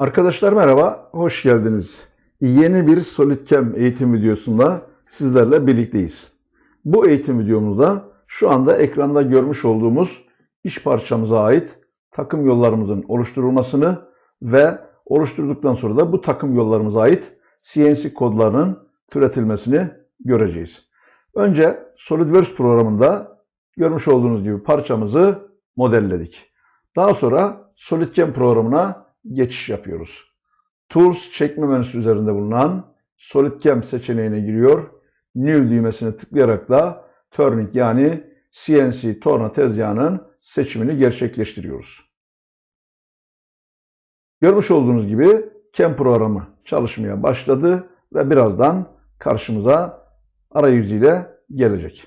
Arkadaşlar merhaba, hoş geldiniz. Yeni bir SolidCam eğitim videosunda sizlerle birlikteyiz. Bu eğitim videomuzda şu anda ekranda görmüş olduğumuz iş parçamıza ait takım yollarımızın oluşturulmasını ve oluşturduktan sonra da bu takım yollarımıza ait CNC kodlarının türetilmesini göreceğiz. Önce SolidWorks programında görmüş olduğunuz gibi parçamızı modelledik. Daha sonra SolidCam programına geçiş yapıyoruz. Tools çekme menüsü üzerinde bulunan SolidCam seçeneğine giriyor. New düğmesine tıklayarak da Turning yani CNC torna tezgahının seçimini gerçekleştiriyoruz. Görmüş olduğunuz gibi CAM programı çalışmaya başladı ve birazdan karşımıza arayüzüyle gelecek.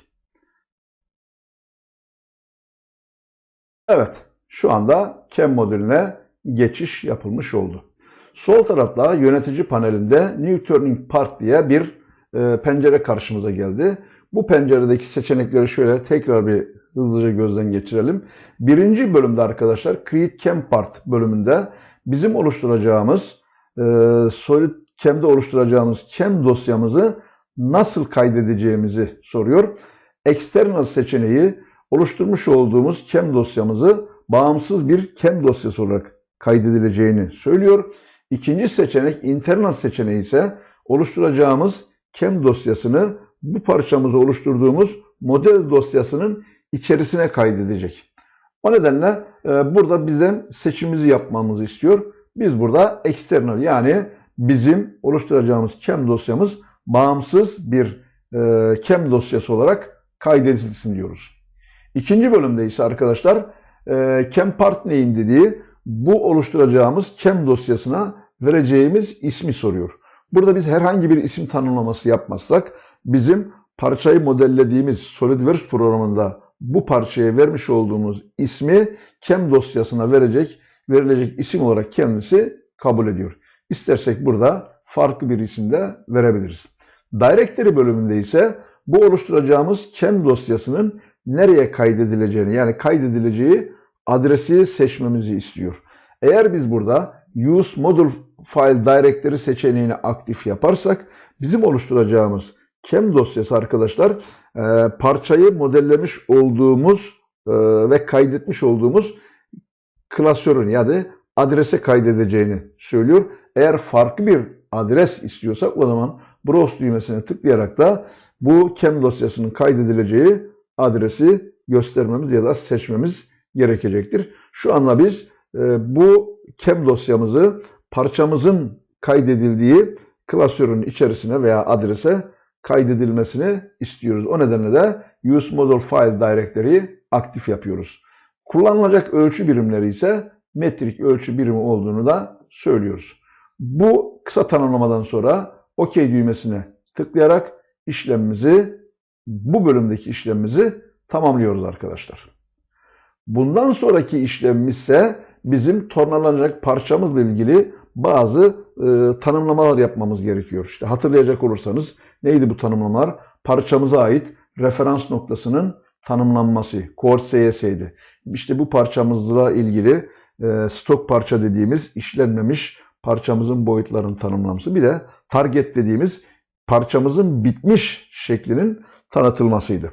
Evet, şu anda CAM modülüne geçiş yapılmış oldu. Sol tarafta yönetici panelinde New Turning Part diye bir e, pencere karşımıza geldi. Bu penceredeki seçenekleri şöyle tekrar bir hızlıca gözden geçirelim. Birinci bölümde arkadaşlar Create Cam Part bölümünde bizim oluşturacağımız e, Solid Cam'de oluşturacağımız Cam dosyamızı nasıl kaydedeceğimizi soruyor. External seçeneği oluşturmuş olduğumuz Cam dosyamızı bağımsız bir Cam dosyası olarak kaydedileceğini söylüyor. İkinci seçenek internal seçeneği ise oluşturacağımız CAM dosyasını bu parçamızı oluşturduğumuz model dosyasının içerisine kaydedecek. O nedenle e, burada bizden seçimimizi yapmamızı istiyor. Biz burada external yani bizim oluşturacağımız CAM dosyamız bağımsız bir e, dosyası olarak kaydedilsin diyoruz. İkinci bölümde ise arkadaşlar e, part name dediği bu oluşturacağımız CAM dosyasına vereceğimiz ismi soruyor. Burada biz herhangi bir isim tanımlaması yapmazsak bizim parçayı modellediğimiz SolidWorks programında bu parçaya vermiş olduğumuz ismi CAM dosyasına verecek, verilecek isim olarak kendisi kabul ediyor. İstersek burada farklı bir isim de verebiliriz. Directory bölümünde ise bu oluşturacağımız CAM dosyasının nereye kaydedileceğini yani kaydedileceği adresi seçmemizi istiyor. Eğer biz burada Use Module File Directory seçeneğini aktif yaparsak bizim oluşturacağımız CAM dosyası arkadaşlar e, parçayı modellemiş olduğumuz e, ve kaydetmiş olduğumuz klasörün yani adrese kaydedeceğini söylüyor. Eğer farklı bir adres istiyorsak o zaman Browse düğmesine tıklayarak da bu CAM dosyasının kaydedileceği adresi göstermemiz ya da seçmemiz gerekecektir. Şu anda biz e, bu CAM dosyamızı parçamızın kaydedildiği klasörün içerisine veya adrese kaydedilmesini istiyoruz. O nedenle de Use Model File Directory'yi aktif yapıyoruz. Kullanılacak ölçü birimleri ise metrik ölçü birimi olduğunu da söylüyoruz. Bu kısa tanımlamadan sonra OK düğmesine tıklayarak işlemimizi, bu bölümdeki işlemimizi tamamlıyoruz arkadaşlar. Bundan sonraki işlemimiz ise bizim tornalanacak parçamızla ilgili bazı e, tanımlamalar yapmamız gerekiyor. İşte hatırlayacak olursanız neydi bu tanımlamalar? Parçamıza ait referans noktasının tanımlanması. Core CS'ydi. İşte bu parçamızla ilgili e, stok parça dediğimiz işlenmemiş parçamızın boyutlarının tanımlanması. Bir de target dediğimiz parçamızın bitmiş şeklinin tanıtılmasıydı.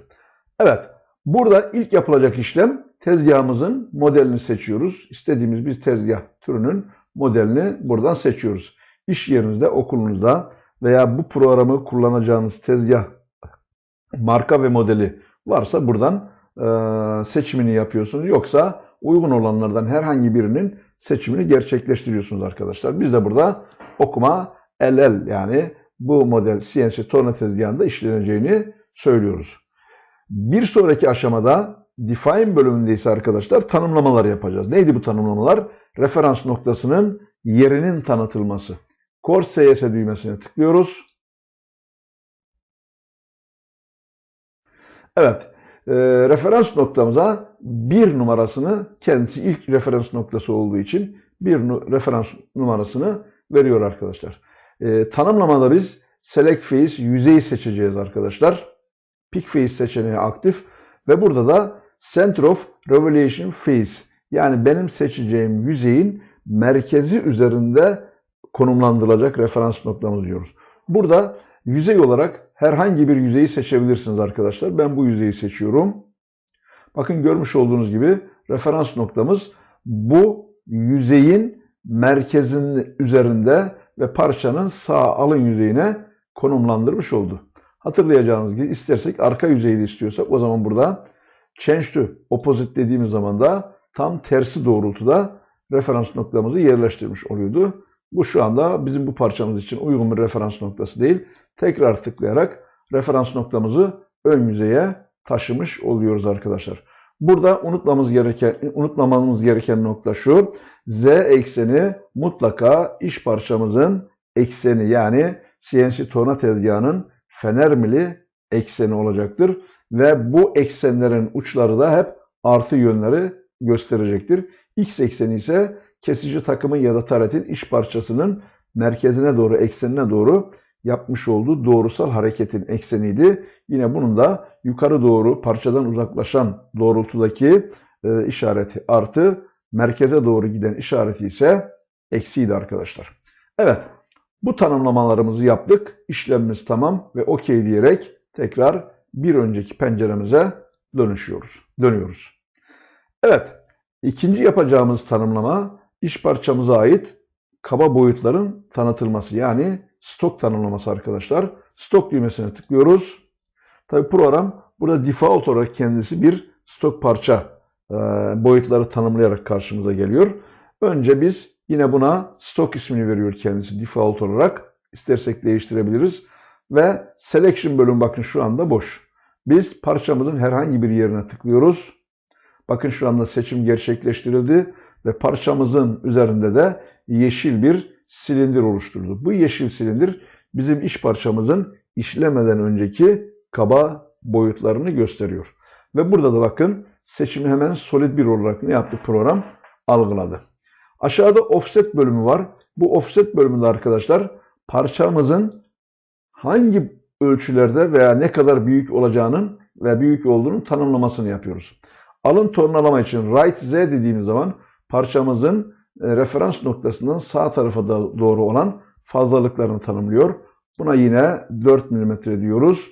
Evet, burada ilk yapılacak işlem tezgahımızın modelini seçiyoruz. İstediğimiz bir tezgah türünün modelini buradan seçiyoruz. İş yerinizde, okulunuzda veya bu programı kullanacağınız tezgah marka ve modeli varsa buradan e, seçimini yapıyorsunuz. Yoksa uygun olanlardan herhangi birinin seçimini gerçekleştiriyorsunuz arkadaşlar. Biz de burada okuma LL yani bu model CNC torna tezgahında işleneceğini söylüyoruz. Bir sonraki aşamada define bölümünde ise arkadaşlar tanımlamalar yapacağız. Neydi bu tanımlamalar? Referans noktasının yerinin tanıtılması. Core CS düğmesine tıklıyoruz. Evet, e, referans noktamıza bir numarasını kendisi ilk referans noktası olduğu için bir nu referans numarasını veriyor arkadaşlar. E, tanımlamada biz Select Face yüzeyi seçeceğiz arkadaşlar. Pick Face seçeneği aktif ve burada da Center of Revelation Face yani benim seçeceğim yüzeyin merkezi üzerinde konumlandırılacak referans noktamız diyoruz. Burada yüzey olarak herhangi bir yüzeyi seçebilirsiniz arkadaşlar. Ben bu yüzeyi seçiyorum. Bakın görmüş olduğunuz gibi referans noktamız bu yüzeyin merkezinin üzerinde ve parçanın sağ alın yüzeyine konumlandırmış oldu. Hatırlayacağınız gibi istersek arka yüzeyi de istiyorsak o zaman burada change to opposite dediğimiz zaman da tam tersi doğrultuda referans noktamızı yerleştirmiş oluyordu. Bu şu anda bizim bu parçamız için uygun bir referans noktası değil. Tekrar tıklayarak referans noktamızı ön yüzeye taşımış oluyoruz arkadaşlar. Burada unutmamız gereken unutmamamız gereken nokta şu. Z ekseni mutlaka iş parçamızın ekseni yani CNC torna tezgahının fener mili ekseni olacaktır ve bu eksenlerin uçları da hep artı yönleri gösterecektir. X ekseni ise kesici takımın ya da taretin iş parçasının merkezine doğru, eksenine doğru yapmış olduğu doğrusal hareketin ekseniydi. Yine bunun da yukarı doğru parçadan uzaklaşan doğrultudaki e, işareti artı, merkeze doğru giden işareti ise eksiydi arkadaşlar. Evet, bu tanımlamalarımızı yaptık. İşlemimiz tamam ve OK diyerek tekrar bir önceki penceremize dönüşüyoruz, dönüyoruz. Evet, ikinci yapacağımız tanımlama iş parçamıza ait kaba boyutların tanıtılması yani stok tanımlaması arkadaşlar. Stok düğmesine tıklıyoruz. Tabi program burada default olarak kendisi bir stok parça e, boyutları tanımlayarak karşımıza geliyor. Önce biz yine buna stok ismini veriyor kendisi default olarak. İstersek değiştirebiliriz. Ve selection bölüm bakın şu anda boş. Biz parçamızın herhangi bir yerine tıklıyoruz. Bakın şu anda seçim gerçekleştirildi ve parçamızın üzerinde de yeşil bir silindir oluşturdu. Bu yeşil silindir bizim iş parçamızın işlemeden önceki kaba boyutlarını gösteriyor. Ve burada da bakın seçimi hemen solid bir olarak ne yaptı program? Algıladı. Aşağıda offset bölümü var. Bu offset bölümünde arkadaşlar parçamızın hangi ölçülerde veya ne kadar büyük olacağının ve büyük olduğunun tanımlamasını yapıyoruz. Alın tornalama için right Z dediğimiz zaman parçamızın e, referans noktasından sağ tarafa doğru olan fazlalıklarını tanımlıyor. Buna yine 4 mm diyoruz.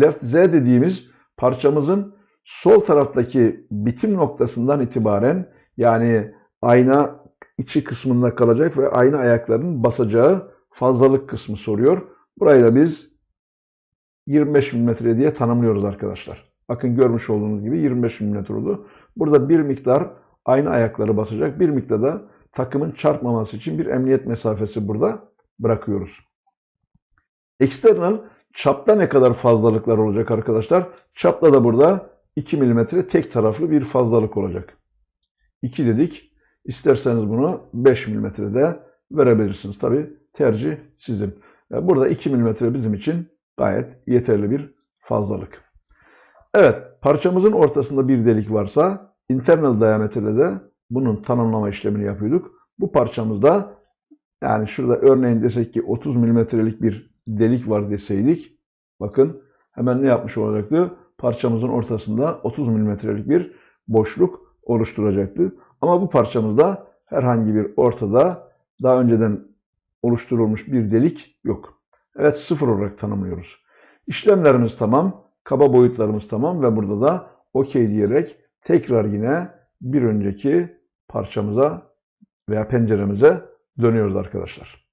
Left Z dediğimiz parçamızın sol taraftaki bitim noktasından itibaren yani ayna içi kısmında kalacak ve ayna ayaklarının basacağı fazlalık kısmı soruyor. Burayı da biz 25 mm diye tanımlıyoruz arkadaşlar. Bakın görmüş olduğunuz gibi 25 mm oldu. Burada bir miktar aynı ayakları basacak. Bir miktar da takımın çarpmaması için bir emniyet mesafesi burada bırakıyoruz. External çapta ne kadar fazlalıklar olacak arkadaşlar? Çapta da burada 2 mm tek taraflı bir fazlalık olacak. 2 dedik. İsterseniz bunu 5 mm de verebilirsiniz. Tabi tercih sizin. Burada 2 mm bizim için gayet yeterli bir fazlalık. Evet, parçamızın ortasında bir delik varsa internal diameter'le de bunun tanımlama işlemini yapıyorduk. Bu parçamızda yani şurada örneğin desek ki 30 milimetrelik bir delik var deseydik bakın hemen ne yapmış olacaktı? Parçamızın ortasında 30 milimetrelik bir boşluk oluşturacaktı. Ama bu parçamızda herhangi bir ortada daha önceden oluşturulmuş bir delik yok. Evet sıfır olarak tanımlıyoruz. İşlemlerimiz tamam, kaba boyutlarımız tamam ve burada da OK diyerek tekrar yine bir önceki parçamıza veya penceremize dönüyoruz arkadaşlar.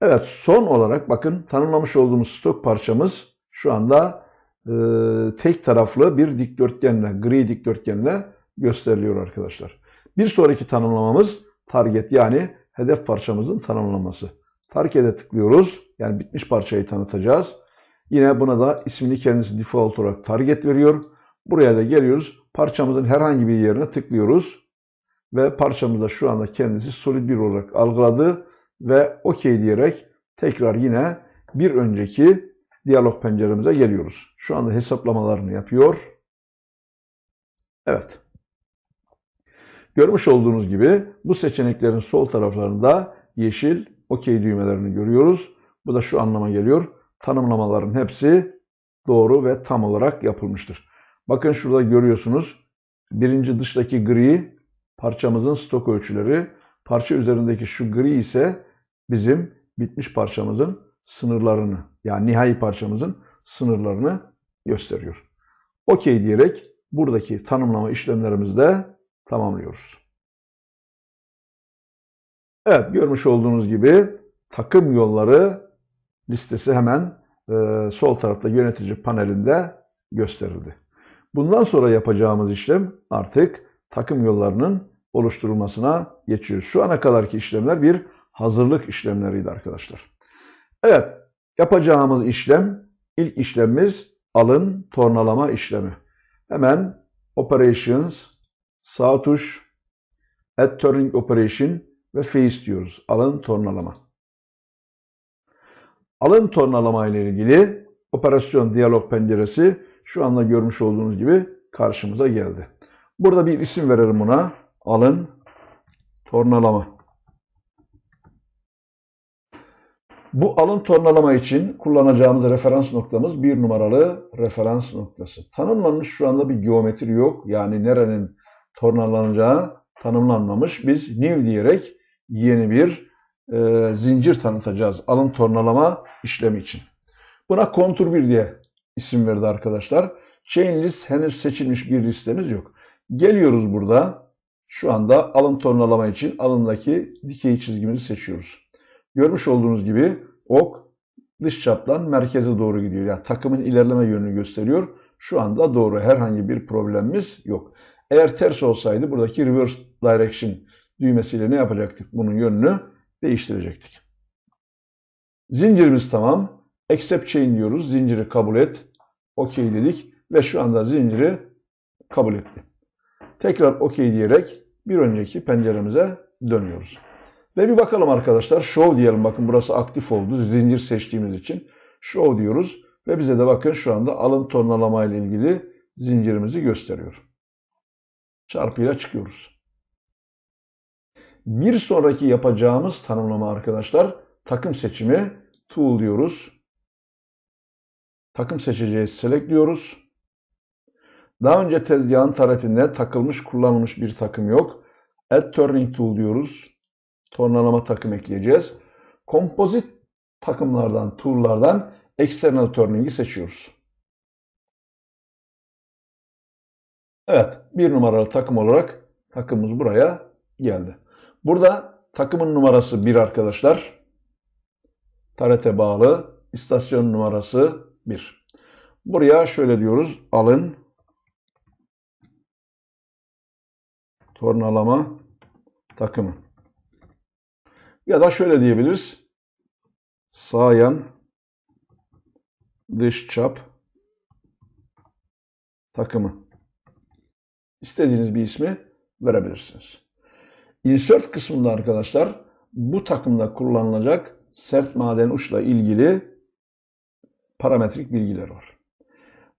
Evet son olarak bakın tanımlamış olduğumuz stok parçamız şu anda e, tek taraflı bir dikdörtgenle, gri dikdörtgenle gösteriliyor arkadaşlar. Bir sonraki tanımlamamız target yani hedef parçamızın tanımlaması. Target'e tıklıyoruz. Yani bitmiş parçayı tanıtacağız. Yine buna da ismini kendisi default olarak target veriyor. Buraya da geliyoruz. Parçamızın herhangi bir yerine tıklıyoruz. Ve parçamızda şu anda kendisi solid bir olarak algıladı. Ve OK diyerek tekrar yine bir önceki diyalog penceremize geliyoruz. Şu anda hesaplamalarını yapıyor. Evet. Görmüş olduğunuz gibi bu seçeneklerin sol taraflarında yeşil OK düğmelerini görüyoruz. Bu da şu anlama geliyor. Tanımlamaların hepsi doğru ve tam olarak yapılmıştır. Bakın şurada görüyorsunuz. Birinci dıştaki gri parçamızın stok ölçüleri. Parça üzerindeki şu gri ise bizim bitmiş parçamızın sınırlarını yani nihai parçamızın sınırlarını gösteriyor. Okey diyerek buradaki tanımlama işlemlerimizi de tamamlıyoruz. Evet görmüş olduğunuz gibi takım yolları listesi hemen e, sol tarafta yönetici panelinde gösterildi. Bundan sonra yapacağımız işlem artık takım yollarının oluşturulmasına geçiyoruz. Şu ana kadarki işlemler bir hazırlık işlemleriydi arkadaşlar. Evet, yapacağımız işlem, ilk işlemimiz alın tornalama işlemi. Hemen Operations, sağ tuş, Add Turning Operation ve Face diyoruz. Alın tornalama. Alın tornalama ile ilgili operasyon diyalog penceresi şu anda görmüş olduğunuz gibi karşımıza geldi. Burada bir isim verelim buna. Alın tornalama. Bu alın tornalama için kullanacağımız referans noktamız bir numaralı referans noktası. Tanımlanmış şu anda bir geometri yok. Yani nerenin tornalanacağı tanımlanmamış. Biz new diyerek yeni bir e, zincir tanıtacağız alın tornalama işlemi için. Buna kontur 1 diye isim verdi arkadaşlar. Chain list henüz seçilmiş bir listemiz yok. Geliyoruz burada. Şu anda alın tornalama için alındaki dikey çizgimizi seçiyoruz. Görmüş olduğunuz gibi ok dış çaptan merkeze doğru gidiyor. Yani takımın ilerleme yönünü gösteriyor. Şu anda doğru. Herhangi bir problemimiz yok. Eğer ters olsaydı buradaki reverse direction düğmesiyle ne yapacaktık? Bunun yönünü değiştirecektik. Zincirimiz tamam. Accept chain diyoruz. Zinciri kabul et. OK dedik ve şu anda zinciri kabul etti. Tekrar OK diyerek bir önceki penceremize dönüyoruz. Ve bir bakalım arkadaşlar. Show diyelim. Bakın burası aktif oldu. Zincir seçtiğimiz için. Show diyoruz. Ve bize de bakın şu anda alın tornalama ile ilgili zincirimizi gösteriyor. Çarpıyla çıkıyoruz. Bir sonraki yapacağımız tanımlama arkadaşlar takım seçimi tool diyoruz. Takım seçeceğiz select diyoruz. Daha önce tezgahın taretinde takılmış kullanılmış bir takım yok. Add turning tool diyoruz. Tornalama takım ekleyeceğiz. Kompozit takımlardan, tool'lardan external turning'i seçiyoruz. Evet, bir numaralı takım olarak takımımız buraya geldi. Burada takımın numarası 1 arkadaşlar. Tarete bağlı. istasyon numarası 1. Buraya şöyle diyoruz. Alın. Tornalama takımı. Ya da şöyle diyebiliriz. Sağ yan dış çap takımı. İstediğiniz bir ismi verebilirsiniz. Insert kısmında arkadaşlar bu takımda kullanılacak sert maden uçla ilgili parametrik bilgiler var.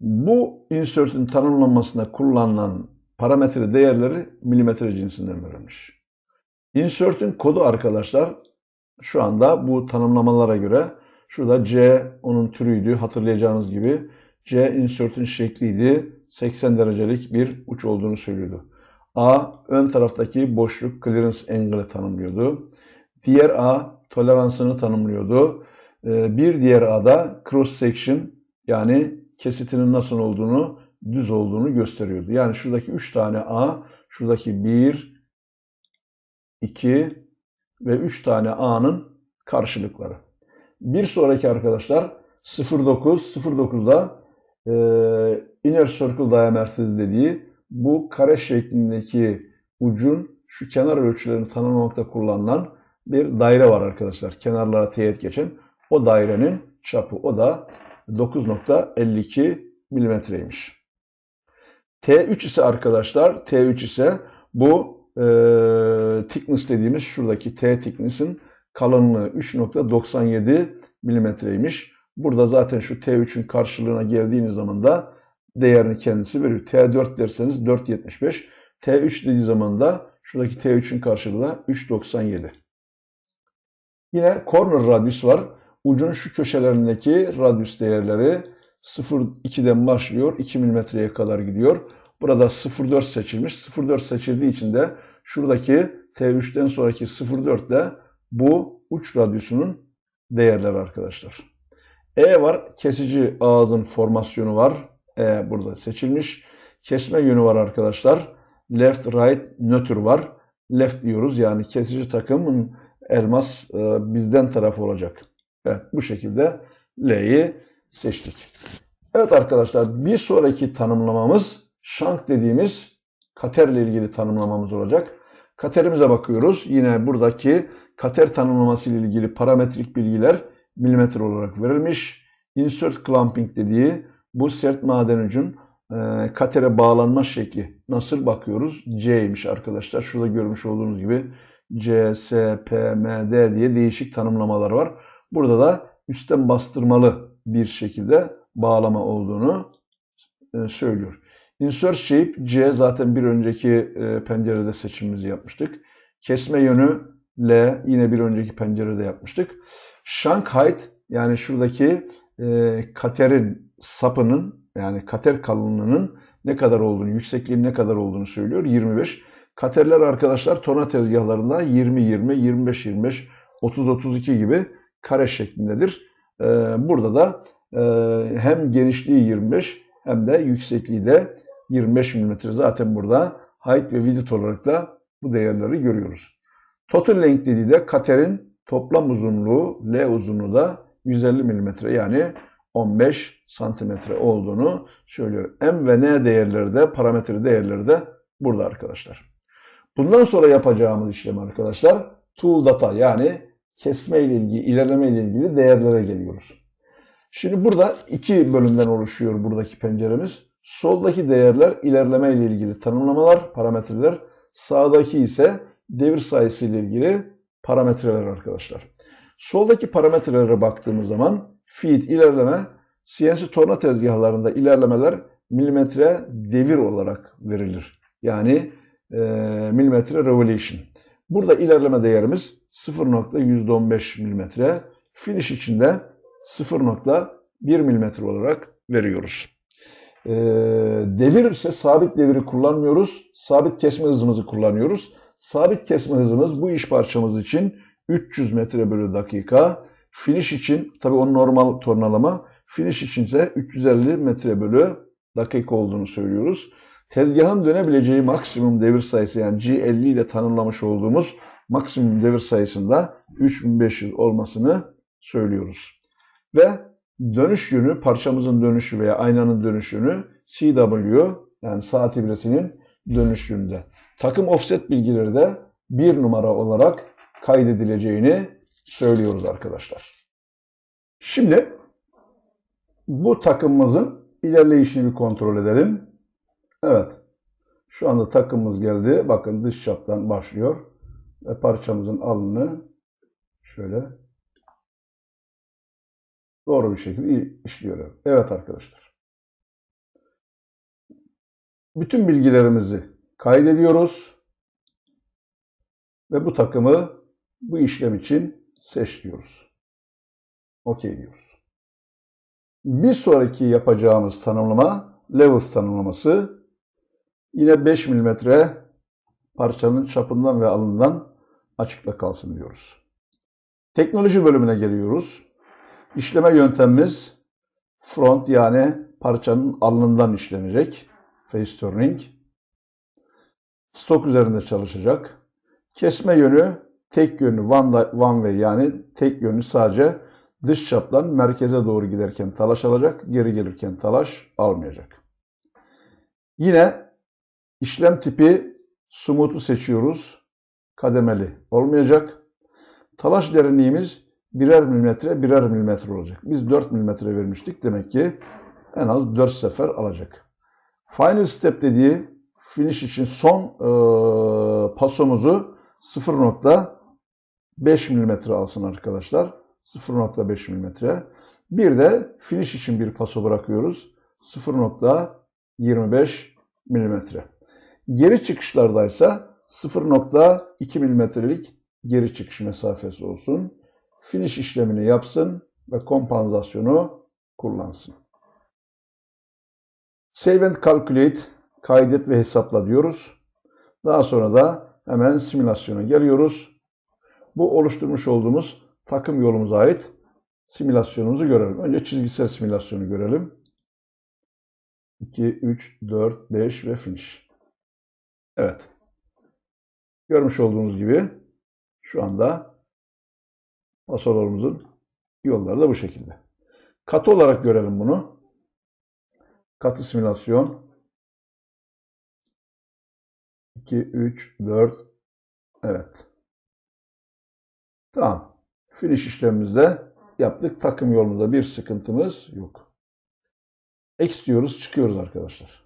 Bu insert'ün tanımlanmasında kullanılan parametre değerleri milimetre cinsinden verilmiş. Insert'ün kodu arkadaşlar şu anda bu tanımlamalara göre şurada C onun türüydü hatırlayacağınız gibi C insert'ün şekliydi. 80 derecelik bir uç olduğunu söylüyordu. A ön taraftaki boşluk clearance angle'ı tanımlıyordu. Diğer A toleransını tanımlıyordu. Ee, bir diğer A da cross section yani kesitinin nasıl olduğunu, düz olduğunu gösteriyordu. Yani şuradaki 3 tane A, şuradaki 1, 2 ve 3 tane A'nın karşılıkları. Bir sonraki arkadaşlar 09, 09'da e, inner circle diameter dediği bu kare şeklindeki ucun şu kenar ölçülerini tanımlamakta kullanılan bir daire var arkadaşlar. Kenarlara teğet geçen. O dairenin çapı o da 9.52 milimetreymiş. T3 ise arkadaşlar T3 ise bu e, thickness dediğimiz şuradaki T thickness'in kalınlığı 3.97 milimetreymiş. Burada zaten şu T3'ün karşılığına geldiğiniz zaman da değerini kendisi veriyor. T4 derseniz 4.75. T3 dediği zaman da şuradaki T3'ün karşılığı da 3.97. Yine corner radius var. Ucun şu köşelerindeki radius değerleri 0.2'den başlıyor. 2 milimetreye kadar gidiyor. Burada 0.4 seçilmiş. 0.4 seçildiği için de şuradaki T3'ten sonraki 0.4 de bu uç radyosunun değerleri arkadaşlar. E var. Kesici ağzın formasyonu var. E burada seçilmiş. Kesme yönü var arkadaşlar. Left, right, nötr var. Left diyoruz. Yani kesici takımın elmas e, bizden tarafı olacak. Evet bu şekilde L'yi seçtik. Evet arkadaşlar bir sonraki tanımlamamız shank dediğimiz kater ilgili tanımlamamız olacak. Katerimize bakıyoruz. Yine buradaki kater tanımlaması ile ilgili parametrik bilgiler milimetre olarak verilmiş. Insert clamping dediği bu sert maden ucun e, katere bağlanma şekli nasıl bakıyoruz? C'ymiş arkadaşlar. Şurada görmüş olduğunuz gibi C, S, P, M, D diye değişik tanımlamalar var. Burada da üstten bastırmalı bir şekilde bağlama olduğunu e, söylüyor. Insert shape C zaten bir önceki e, pencerede seçimimizi yapmıştık. Kesme yönü L yine bir önceki pencerede yapmıştık. Height yani şuradaki e, katerin sapının yani kater kalınlığının ne kadar olduğunu, yüksekliğinin ne kadar olduğunu söylüyor. 25. Katerler arkadaşlar torna tezgahlarında 20-20, 25-25, 30-32 gibi kare şeklindedir. E, burada da e, hem genişliği 25 hem de yüksekliği de 25 mm. Zaten burada height ve width olarak da bu değerleri görüyoruz. Total length dediği de katerin toplam uzunluğu, L uzunluğu da 150 mm yani 15 santimetre olduğunu söylüyor. M ve N değerleri de parametre değerleri de burada arkadaşlar. Bundan sonra yapacağımız işlem arkadaşlar tool data yani kesme ile ilgili, ilerleme ile ilgili değerlere geliyoruz. Şimdi burada iki bölümden oluşuyor buradaki penceremiz. Soldaki değerler ilerleme ile ilgili tanımlamalar, parametreler. Sağdaki ise devir sayısı ile ilgili parametreler arkadaşlar. Soldaki parametrelere baktığımız zaman feed ilerleme CNC torna tezgahlarında ilerlemeler milimetre devir olarak verilir. Yani e, milimetre revolution. Burada ilerleme değerimiz 0.115 milimetre. Finish içinde 0.1 milimetre olarak veriyoruz. E, devir ise sabit deviri kullanmıyoruz. Sabit kesme hızımızı kullanıyoruz. Sabit kesme hızımız bu iş parçamız için 300 metre bölü dakika. Finish için tabi o normal tornalama. Finish için ise 350 metre bölü dakika olduğunu söylüyoruz. Tezgahın dönebileceği maksimum devir sayısı yani G50 ile tanımlamış olduğumuz maksimum devir sayısında 3500 olmasını söylüyoruz. Ve dönüş yönü, parçamızın dönüşü veya aynanın dönüş yönü CW yani saat ibresinin dönüş yönünde. Takım offset bilgileri de bir numara olarak kaydedileceğini söylüyoruz arkadaşlar. Şimdi bu takımımızın ilerleyişini bir kontrol edelim. Evet. Şu anda takımımız geldi. Bakın dış çaptan başlıyor. Ve parçamızın alnını şöyle doğru bir şekilde işliyor. Evet arkadaşlar. Bütün bilgilerimizi kaydediyoruz. Ve bu takımı bu işlem için seç diyoruz. OK diyoruz. Bir sonraki yapacağımız tanımlama levels tanımlaması. Yine 5 mm parçanın çapından ve alından açıkta kalsın diyoruz. Teknoloji bölümüne geliyoruz. İşleme yöntemimiz front yani parçanın alnından işlenecek. Face turning. Stok üzerinde çalışacak. Kesme yönü tek yönlü one, one way yani tek yönlü sadece dış çaptan merkeze doğru giderken talaş alacak, geri gelirken talaş almayacak. Yine işlem tipi sumut'u seçiyoruz. Kademeli olmayacak. Talaş derinliğimiz birer milimetre birer milimetre olacak. Biz 4 milimetre vermiştik. Demek ki en az 4 sefer alacak. Final step dediği finish için son e, pasomuzu 0.5 milimetre alsın arkadaşlar. 0.5 mm. Bir de finish için bir paso bırakıyoruz. 0.25 mm. Geri çıkışlardaysa 0.2 mm'lik geri çıkış mesafesi olsun. Finish işlemini yapsın ve kompansasyonu kullansın. Save and calculate, kaydet ve hesapla diyoruz. Daha sonra da hemen simülasyona geliyoruz. Bu oluşturmuş olduğumuz takım yolumuza ait simülasyonumuzu görelim. Önce çizgisel simülasyonu görelim. 2, 3, 4, 5 ve finish. Evet. Görmüş olduğunuz gibi şu anda masalarımızın yolları da bu şekilde. Katı olarak görelim bunu. Katı simülasyon. 2, 3, 4. Evet. Tamam. Finish işlemimizde yaptık. Takım yolumuzda bir sıkıntımız yok. X diyoruz, çıkıyoruz arkadaşlar.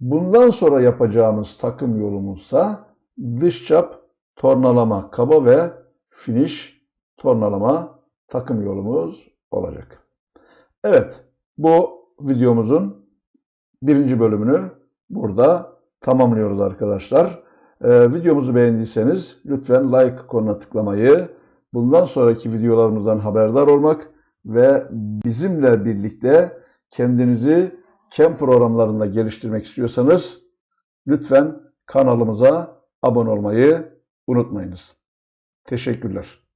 Bundan sonra yapacağımız takım yolumuzsa dış çap tornalama kaba ve finish tornalama takım yolumuz olacak. Evet, bu videomuzun birinci bölümünü burada tamamlıyoruz arkadaşlar. Ee, videomuzu beğendiyseniz lütfen like konuna tıklamayı, bundan sonraki videolarımızdan haberdar olmak ve bizimle birlikte kendinizi KEM programlarında geliştirmek istiyorsanız lütfen kanalımıza abone olmayı unutmayınız. Teşekkürler.